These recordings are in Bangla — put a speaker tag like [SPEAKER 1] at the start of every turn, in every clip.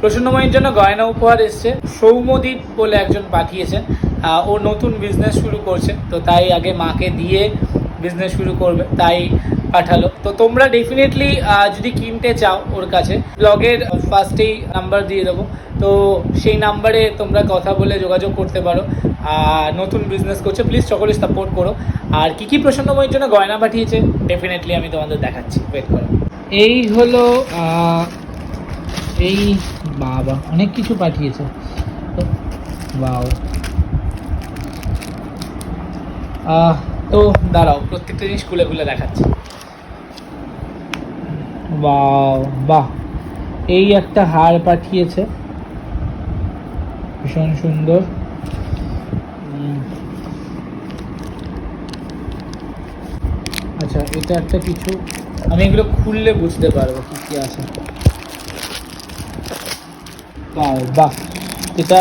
[SPEAKER 1] প্রসন্নময়ের জন্য গয়না উপহার এসছে। সৌমদীপ বলে একজন পাঠিয়েছেন। ও নতুন বিজনেস শুরু করছে। তো তাই আগে মাকে দিয়ে বিজনেস শুরু করবে, তাই পাঠালো। তো তোমরা ডেফিনেটলি যদি কিনতে চাও ওর কাছে ব্লগের ফার্স্টেই নাম্বার দিয়ে দেবো। তো সেই নাম্বারে তোমরা কথা বলে যোগাযোগ করতে পারো। নতুন বিজনেস করছে প্লিজ সকলে সাপোর্ট করো। আর কী কী প্রসন্নময়ের জন্য গয়না পাঠিয়েছে ডেফিনেটলি আমি তোমাদের দেখাচ্ছি। ওয়েট করো। এই হলো এই বাবা, অনেক কিছু পাঠিয়েছে। বাও। তো দাঁড়াও, প্রত্যেকটা জিনিস খুলে খুলে দেখাচ্ছি। বাহ বাহ। এই একটা হার পাঠিয়েছে। ভীষণ সুন্দর। আচ্ছা এটা একটা কিছু আমি এগুলো খুললে বুঝতে পারব কি কি আছে। বাহ বাহ। এটা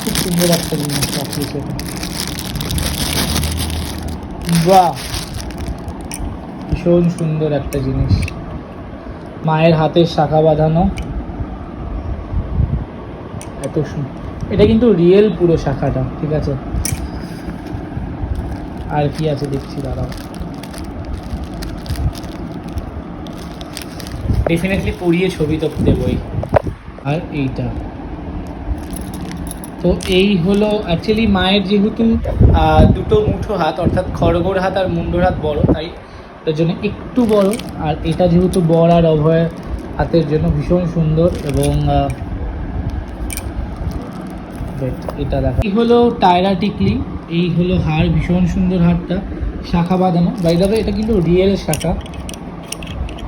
[SPEAKER 1] খুব সুন্দর একটা জিনিস পাঠিয়েছে বাহ। ভীষণ সুন্দর একটা জিনিস। মায়ের হাতের শাখা বাঁধানো। এত সুন্দর এটা কিন্তু রিয়েল পুরো শাখাটা, ঠিক আছে? আর কি আছে দেখছি, দাঁড়াও। ডেফিনেটলি পড়িয়ে ছবি তো দেবই। আর এইটা। তো এই হলো অ্যাকচুয়ালি মায়ের যেহেতু দুটো মুঠো হাত, অর্থাৎ খড়গোড় হাত আর মুন্ডোর হাত বড়, তাই তার জন্য একটু বড়। আর এটা যেহেতু বড় আর অভয় হাতের জন্য ভীষণ সুন্দর এবং এটা দেখা। এই হলো টায়রা টিকলি, এই হলো হার ভীষণ সুন্দর হারটা শাখা বাঁধানো। বাইদাবে এটা কিন্তু রিয়েল শাখা।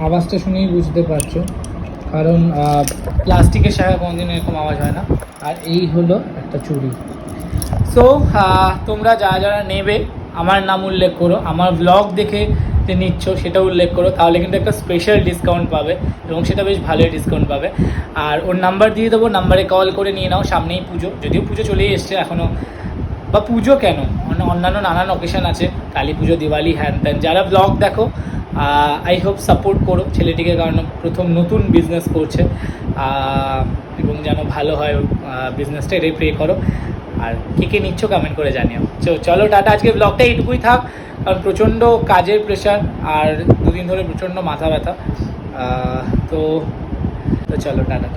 [SPEAKER 1] আওয়াজটা শুনেই বুঝতে পারছ। কারণ প্লাস্টিকের শাখা কোনোদিন এরকম আওয়াজ হয় না। আর এই হলো একটা চুড়ি সো তোমরা যারা যারা নেবে, আমার নাম উল্লেখ করো। আমার ব্লগ দেখে যে নিচ্ছ, সেটা উল্লেখ করো। তাহলে কিন্তু একটা স্পেশাল ডিসকাউন্ট পাবে এবং সেটা বেশ ভালোই ডিসকাউন্ট পাবে। আর ওর নাম্বার দিয়ে দেবো নাম্বারে কল করে নিয়ে নাও, সামনেই পুজো। যদিও পুজো চলেই এসছে এখনও বা পুজো কেন? অন্য- অন্যান্য নানান অকেশন আছে। কালী পুজো, দিওয়ালি, হ্যান ত্যান। যারা ব্লগ দেখো আই হোপ সাপোর্ট করো, ছেলেটিকে কারণ প্রথম নতুন বিজনেস করছে। এবং যেন ভালো হয় বিজনেসটা এটাই প্রে করো। আর কে কে নিচ্ছ কমেন্ট করে জানিও। তো চলো টাটা, আজকে ব্লগটা এইটুকুই থাক, কারণ প্রচণ্ড কাজের প্রেশার আর দুদিন ধরে প্রচণ্ড মাথা ব্যথা। তো তো চলো টাটা।